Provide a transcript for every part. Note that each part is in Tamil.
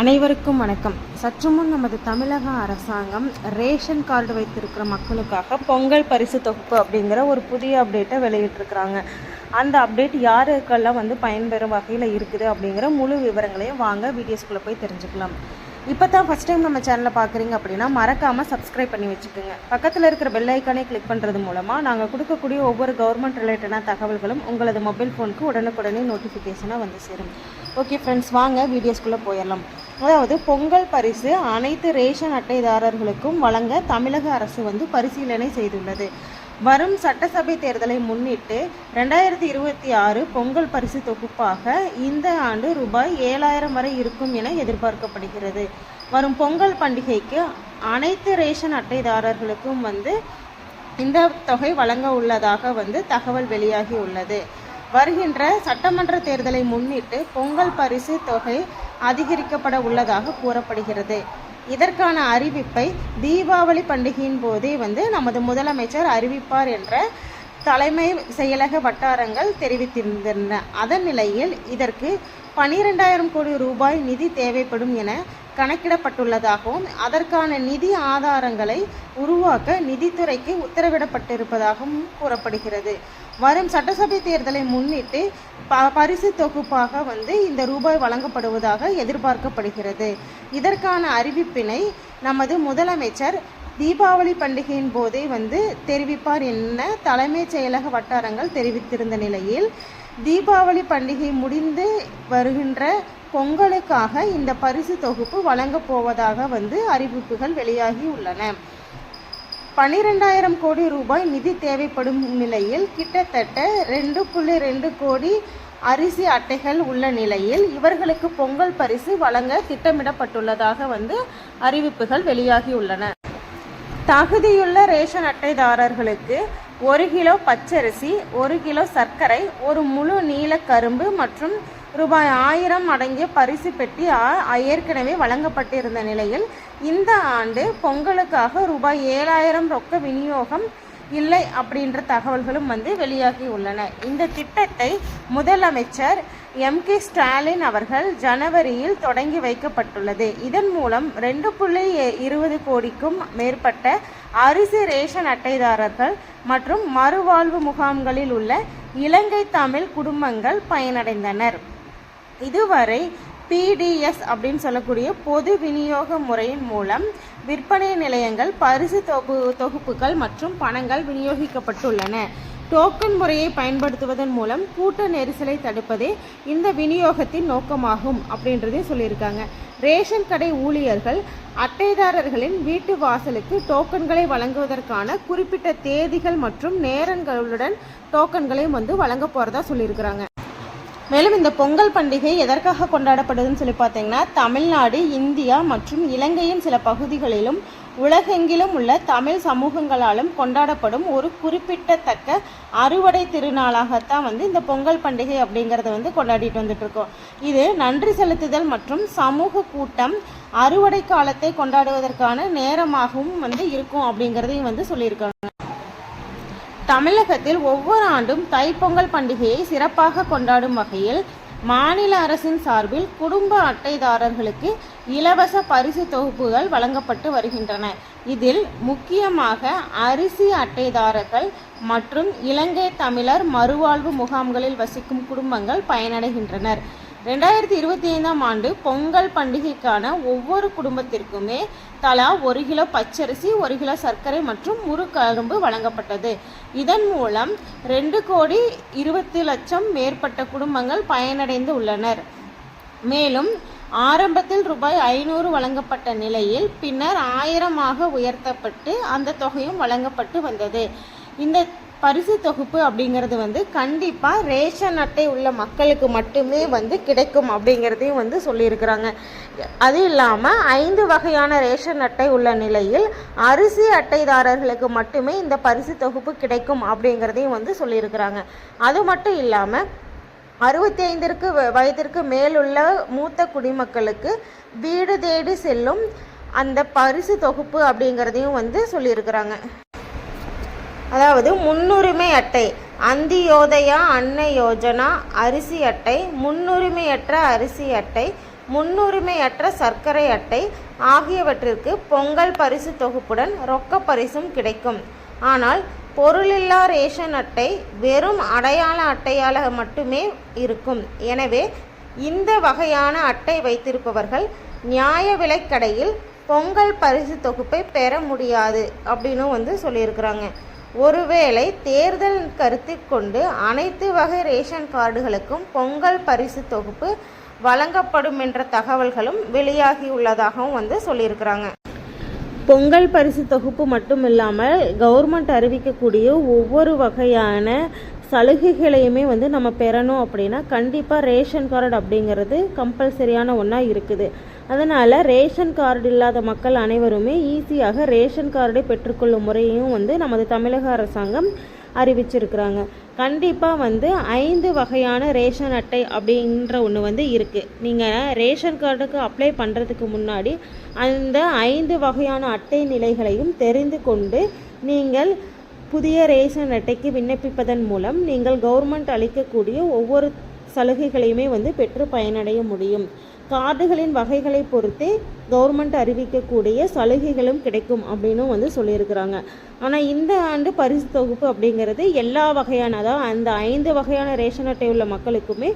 அனைவருக்கும் வணக்கம். சற்று முன் நமது தமிழக அரசாங்கம் ரேஷன் கார்டு வைத்திருக்கிற மக்களுக்காக பொங்கல் பரிசு தொகுப்பு அப்படிங்கிற ஒரு புதிய அப்டேட்டை வெளியிட்டிருக்கிறாங்க. அந்த அப்டேட் யாருக்கெல்லாம் வந்து பயன்பெறும் வகையில் இருக்குது அப்படிங்கிற முழு விவரங்களையும் வாங்க வீடியோஸ்குள்ளே போய் தெரிஞ்சுக்கலாம். இப்போ தான் ஃபஸ்ட் டைம் நம்ம சேனலை பார்க்குறீங்க அப்படின்னா மறக்காமல் சப்ஸ்கிரைப் பண்ணி வச்சுக்கோங்க. பக்கத்தில் இருக்கிற பெல் ஐக்கானே கிளிக் பண்ணுறது மூலமாக நாங்கள் கொடுக்கக்கூடிய ஒவ்வொரு கவர்மெண்ட் ரிலேட்டடான தகவல்களும் உங்களது மொபைல் ஃபோனுக்கு உடனுக்குடனே நோட்டிஃபிகேஷனாக வந்து சேரும். ஓகே ஃப்ரெண்ட்ஸ் வாங்க வீடியோஸ்குள்ளே போயிடலாம். அதாவது பொங்கல் பரிசு அனைத்து ரேஷன் அட்டைதாரர்களுக்கும் வழங்க தமிழக அரசு வந்து பரிசீலனை செய்துள்ளது. வரும் சட்டசபை தேர்தலை முன்னிட்டு ரெண்டாயிரத்தி இருபத்தி ஆறு பொங்கல் பரிசு தொகுப்பாக இந்த ஆண்டு ரூபாய் ஏழாயிரம் வரை இருக்கும் என எதிர்பார்க்கப்படுகிறது. வரும் பொங்கல் பண்டிகைக்கு அனைத்து ரேஷன் அட்டைதாரர்களுக்கும் வந்து இந்த தொகை வழங்க உள்ளதாக வந்து தகவல் வெளியாகி உள்ளது. வருகின்ற சட்டமன்ற தேர்தலை முன்னிட்டு பொங்கல் பரிசு தொகை அதிகரிக்கப்பட உள்ளதாக கூறப்படுகிறது. இதற்கான அறிவிப்பை தீபாவளி பண்டிகையின் போதே வந்து நமது முதலமைச்சர் அறிவிப்பார் என்ற தலைமை செயலக வட்டாரங்கள் தெரிவித்திருந்தன. அதன் நிலையில் இதற்கு பனிரெண்டாயிரம் கோடி ரூபாய் நிதி தேவைப்படும் என கணக்கிடப்பட்டுள்ளதாகவும் அதற்கான நிதி ஆதாரங்களை உருவாக்க நிதித்துறைக்கு உத்தரவிடப்பட்டிருப்பதாகவும் கூறப்படுகிறது. வரும் சட்டசபை தேர்தலை முன்னிட்டு ப பரிசு தொகுப்பாக வந்து இந்த ரூபாய் வழங்கப்படுவதாக எதிர்பார்க்கப்படுகிறது. இதற்கான அறிவிப்பினை நமது முதலமைச்சர் தீபாவளி பண்டிகையின் போதே வந்து தெரிவிப்பார் என தலைமைச் செயலக வட்டாரங்கள் தெரிவித்திருந்த நிலையில் தீபாவளி பண்டிகை முடிந்து வருகின்ற பொங்கலுக்காக இந்த பரிசு தொகுப்பு வழங்கப் போவதாக வந்து அறிவிப்புகள் வெளியாகி உள்ளன. பனிரெண்டாயிரம் கோடி ரூபாய் நிதி தேவைப்படும் நிலையில் கிட்டத்தட்ட ரெண்டு புள்ளி ரெண்டு கோடி அரிசி அட்டைகள் உள்ள நிலையில் இவர்களுக்கு பொங்கல் பரிசு வழங்க திட்டமிடப்பட்டுள்ளதாக வந்து அறிவிப்புகள் வெளியாகி உள்ளன. தகுதியுள்ள ரேஷன் அட்டைதாரர்களுக்கு ஒரு கிலோ பச்சரிசி ஒரு கிலோ சர்க்கரை ஒரு முழு நீல கரும்பு மற்றும் ரூபாய் ஆயிரம் அடங்கிய பரிசு பெட்டி ஆ- ஏற்கனவே வழங்கப்பட்டிருந்த நிலையில் இந்த ஆண்டு பொங்கலுக்காக ரூபாய் ஏழாயிரம் ரொக்க விநியோகம் இல்லை அப்படின்ற தகவல்களும் வந்து வெளியாகி உள்ளன. இந்த திட்டத்தை முதலமைச்சர் எம். கே. ஸ்டாலின் அவர்கள் ஜனவரியில் தொடங்கி வைக்கப்பட்டுள்ளது. இதன் மூலம் ரெண்டு புள்ளி இருபது கோடிக்கும் மேற்பட்ட அரிசி ரேஷன் அட்டைதாரர்கள் மற்றும் மறுவாழ்வு முகாம்களில் உள்ள இலங்கை தமிழ் குடும்பங்கள் பயனடைந்தனர். இதுவரை பிடிஎஸ் அப்படின்னு சொல்லக்கூடிய பொது விநியோக முறையின் மூலம் விற்பனை நிலையங்கள் பரிசு தொகு தொகுப்புகள் மற்றும் பணங்கள் விநியோகிக்கப்பட்டுள்ளன. டோக்கன் முறையை பயன்படுத்துவதன் மூலம் கூட்ட நெரிசலை தடுப்பதே இந்த விநியோகத்தின் நோக்கமாகும் அப்படின்றதே சொல்லியிருக்காங்க. ரேஷன் கடை ஊழியர்கள் அட்டைதாரர்களின் வீட்டு வாசலுக்கு டோக்கன்களை வழங்குவதற்கான குறிப்பிட்ட தேதிகள் மற்றும் நேரங்களுடன் டோக்கன்களையும் வந்து வழங்க போகிறதா சொல்லியிருக்கிறாங்க. மேலும் இந்த பொங்கல் பண்டிகை எதற்காக கொண்டாடப்படுதுன்னு சொல்லி பார்த்தீங்கன்னா தமிழ்நாடு இந்தியா மற்றும் இலங்கையின் சில பகுதிகளிலும் உலகெங்கிலும் உள்ள தமிழ் சமூகங்களாலும் கொண்டாடப்படும் ஒரு குறிப்பிட்டத்தக்க அறுவடை திருநாளாகத்தான் வந்து இந்த பொங்கல் பண்டிகை அப்படிங்கிறத வந்து கொண்டாடிட்டு வந்துட்டு இருக்கோம் இது நன்றி செலுத்துதல் மற்றும் சமூக கூட்டம் அறுவடை காலத்தை கொண்டாடுவதற்கான நேரமாகவும் வந்து இருக்கும் அப்படிங்கிறதையும் வந்து சொல்லியிருக்காங்க. தமிழகத்தில் ஒவ்வொரு ஆண்டும் தைப்பொங்கல் பண்டிகையை சிறப்பாக கொண்டாடும் வகையில் மாநில அரசின் சார்பில் குடும்ப அட்டைதாரர்களுக்கு இலவச பரிசு தொகுப்புகள் வழங்கப்பட்டு வருகின்றன. இதில் முக்கியமாக அரிசி அட்டைதாரர்கள் மற்றும் இலங்கை தமிழர் மறுவாழ்வு முகாம்களில் வசிக்கும் குடும்பங்கள் பயனடைகின்றனர். ரெண்டாயிரத்தி இருபத்தி ஐந்தாம் ஆண்டு பொங்கல் பண்டிகைக்கான ஒவ்வொரு குடும்பத்திற்குமே தலா ஒரு கிலோ பச்சரிசி ஒரு கிலோ சர்க்கரை மற்றும் முறுக்கரும்பு வழங்கப்பட்டது. இதன் மூலம் ரெண்டு கோடி இருபத்தி லட்சம் மேற்பட்ட குடும்பங்கள் பயனடைந்து உள்ளனர். மேலும் ஆரம்பத்தில் ரூபாய் ஐநூறு வழங்கப்பட்ட நிலையில் பின்னர் ஆயிரமாக உயர்த்தப்பட்டு அந்த தொகையும் வழங்கப்பட்டு வந்தது. இந்த பரிசு தொகுப்பு அப்படிங்கிறது வந்து கண்டிப்பாக ரேஷன் அட்டை உள்ள மக்களுக்கு மட்டுமே வந்து கிடைக்கும் அப்படிங்கிறதையும் வந்து சொல்லியிருக்கிறாங்க. அது இல்லாமல் ஐந்து வகையான ரேஷன் அட்டை உள்ள நிலையில் அரிசி அட்டைதாரர்களுக்கு மட்டுமே இந்த பரிசு தொகுப்பு கிடைக்கும் அப்படிங்கிறதையும் வந்து சொல்லியிருக்கிறாங்க. அது மட்டும் இல்லாமல் அறுபத்தி ஐந்திற்கு வயதிற்கு மேலுள்ள மூத்த குடிமக்களுக்கு வீடு தேடி செல்லும் அந்த பரிசு தொகுப்பு அப்படிங்கிறதையும் வந்து சொல்லியிருக்கிறாங்க. அதாவது முன்னுரிமை அட்டை. அந்தியோதயா அன்ன யோஜனா அரிசி அட்டை முன்னுரிமையற்ற அரிசி அட்டை முன்னுரிமையற்ற சர்க்கரை அட்டை ஆகியவற்றிற்கு பொங்கல் பரிசு தொகுப்புடன் ரொக்க பரிசும் கிடைக்கும். ஆனால் பொருளில்லா ரேஷன் அட்டை வெறும் அடையாள அட்டையாக மட்டுமே இருக்கும். எனவே இந்த வகையான அட்டை வைத்திருப்பவர்கள் நியாய விலைக்கடையில் பொங்கல் பரிசு தொகுப்பை பெற முடியாது அப்படின்னு வந்து சொல்லியிருக்கிறாங்க. ஒருவேளை தேர்தல் கருத்தில் கொண்டு அனைத்து வகை ரேஷன் கார்டுகளுக்கும் பொங்கல் பரிசு தொகுப்பு வழங்கப்படும் என்ற தகவல்களும் வெளியாகியுள்ளதாகவும் வந்து சொல்லியிருக்கிறாங்க. பொங்கல் பரிசு தொகுப்பு மட்டும் இல்லாமல் கவர்மெண்ட் அறிவிக்கக்கூடிய ஒவ்வொரு வகையான சலுகைகளையுமே வந்து நம்ம பெறணும் அப்படின்னா கண்டிப்பாக ரேஷன் கார்டு அப்படிங்கிறது கம்பல்சரியான ஒன்றா இருக்குது. அதனால் ரேஷன் கார்டு இல்லாத மக்கள் அனைவருமே ஈஸியாக ரேஷன் கார்டை பெற்றுக்கொள்ளும் முறையையும் வந்து நமது தமிழக அரசாங்கம் அறிவிச்சிருக்கிறாங்க. கண்டிப்பாக வந்து ஐந்து வகையான ரேஷன் அட்டை அப்படின்ற ஒன்று வந்து இருக்குது நீங்கள் ரேஷன் கார்டுக்கு அப்ளை பண்ணுறதுக்கு முன்னாடி அந்த ஐந்து வகையான அட்டை நிலைகளையும் தெரிந்து கொண்டு நீங்கள் புதிய ரேஷன் அட்டைக்கு விண்ணப்பிப்பதன் மூலம் நீங்கள் கவர்மெண்ட் அளிக்கக்கூடிய ஒவ்வொரு சலுகைகளையுமே வந்து பெற்று பயனடைய முடியும். கார்டுகளின் வகைகளை பொறுத்தே கவர்மெண்ட் அறிவிக்கக்கூடிய சலுகைகளும் கிடைக்கும் அப்படின்னும் வந்து சொல்லியிருக்கிறாங்க. ஆனால் இந்த ஆண்டு பரிசு தொகுப்பு அப்படிங்கிறது எல்லா வகையான அதாவது அந்த ஐந்து வகையான ரேஷன் அட்டை உள்ள மக்களுக்குமே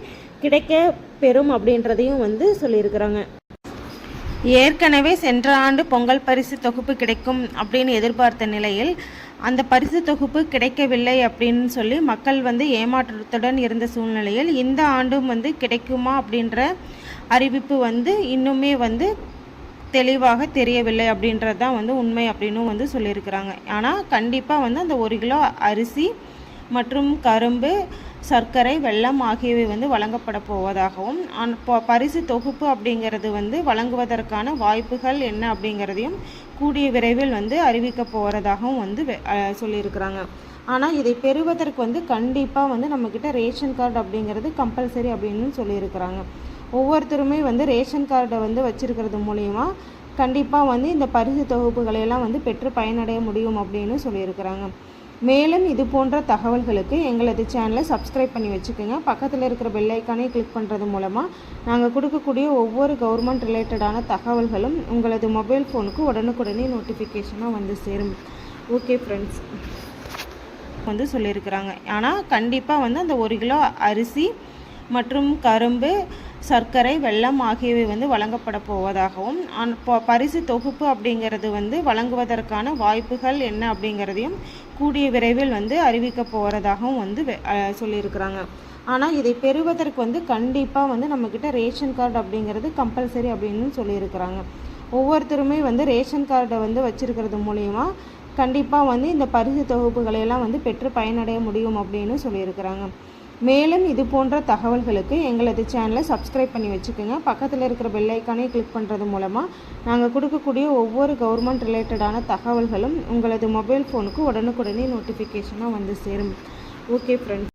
கிடைக்க பெறும் அப்படின்றதையும் வந்து சொல்லியிருக்கிறாங்க. ஏற்கனவே சென்ற ஆண்டு பொங்கல் பரிசு தொகுப்பு கிடைக்கும் அப்படின்னு எதிர்பார்த்த நிலையில் அந்த பரிசு தொகுப்பு கிடைக்கவில்லை அப்படின்னு சொல்லி மக்கள் வந்து ஏமாற்றத்துடன் இருந்த சூழ்நிலையில் இந்த ஆண்டும் வந்து கிடைக்குமா அப்படின்ற அறிவிப்பு வந்து இன்னுமே வந்து தெளிவாக தெரியவில்லை அப்படின்றது தான் வந்து உண்மை அப்படின்னும் வந்து சொல்லியிருக்கிறாங்க. ஆனால் கண்டிப்பாக வந்து அந்த ஒரு கிலோ அரிசி மற்றும் கரும்பு சர்க்கரை வெல்லம் ஆகியவை வந்து வழங்கப்பட போவதாகவும் பரிசு தொகுப்பு அப்படிங்கிறது வந்து வழங்குவதற்கான வாய்ப்புகள் என்ன அப்படிங்கிறதையும் கூடிய விரைவில் வந்து அறிவிக்க போகிறதாகவும் வந்து சொல்லியிருக்கிறாங்க. ஆனால் இதை பெறுவதற்கு வந்து கண்டிப்பாக வந்து நம்மக்கிட்ட ரேஷன் கார்டு அப்படிங்கிறது கம்பல்சரி அப்படின்னு சொல்லியிருக்கிறாங்க. ஒவ்வொருத்தருமே வந்து ரேஷன் கார்டை வந்து வச்சுருக்கிறது மூலயமா கண்டிப்பாக வந்து இந்த பரிசு தொகுப்புகளையெல்லாம் வந்து பெற்று பயனடைய முடியும் அப்படின்னு சொல்லியிருக்கிறாங்க. மேலும் இது போன்ற தகவல்களுக்கு எங்களது சேனலை சப்ஸ்கிரைப் பண்ணி வச்சுக்கோங்க. பக்கத்தில் இருக்கிற பெல்லைக்கானே கிளிக் பண்ணுறது மூலமாக நாங்கள் கொடுக்கக்கூடிய ஒவ்வொரு கவர்மெண்ட் ரிலேட்டடான தகவல்களும் உங்களது மொபைல் ஃபோனுக்கு உடனுக்குடனே நோட்டிஃபிகேஷனாக வந்து சேரும். ஓகே ஃப்ரெண்ட்ஸ் வந்து சொல்லியிருக்கிறாங்க. ஆனால் கண்டிப்பாக வந்து அந்த ஒரு கிலோ அரிசி மற்றும் கரும்பு சர்க்கரை வெள்ளம் ஆகியவை வந்து வழங்கப்பட போவதாகவும் பரிசு தொகுப்பு அப்படிங்கிறது வந்து வழங்குவதற்கான வாய்ப்புகள் என்ன அப்படிங்கிறதையும் கூடிய விரைவில் வந்து அறிவிக்க போகிறதாகவும் வந்து வெ- சொல்லியிருக்கிறாங்க. ஆனால் இதை பெறுவதற்கு வந்து கண்டிப்பாக வந்து நம்மக்கிட்ட ரேஷன் கார்டு அப்படிங்கிறது கம்பல்சரி அப்படின்னு சொல்லியிருக்கிறாங்க. ஒவ்வொருத்தருமே வந்து ரேஷன் கார்டை வந்து வச்சுருக்கிறது மூலயமா கண்டிப்பாக வந்து இந்த பரிசு தொகுப்புகளையெல்லாம் வந்து பெற்று பயனடைய முடியும் அப்படின்னு சொல்லியிருக்கிறாங்க. மேலும் இது போன்ற தகவல்களுக்கு எங்களது சேனலை சப்ஸ்கிரைப் பண்ணி வச்சுக்கோங்க. பக்கத்தில் இருக்கிற பெல்லைக்கானே கிளிக் பண்ணுறது மூலமாக நாங்கள் கொடுக்கக்கூடிய ஒவ்வொரு கவர்மெண்ட் ரிலேட்டடான தகவல்களும் உங்களது மொபைல் ஃபோனுக்கு உடனுக்குடனே நோட்டிஃபிகேஷனாக வந்து சேரும். Okay friends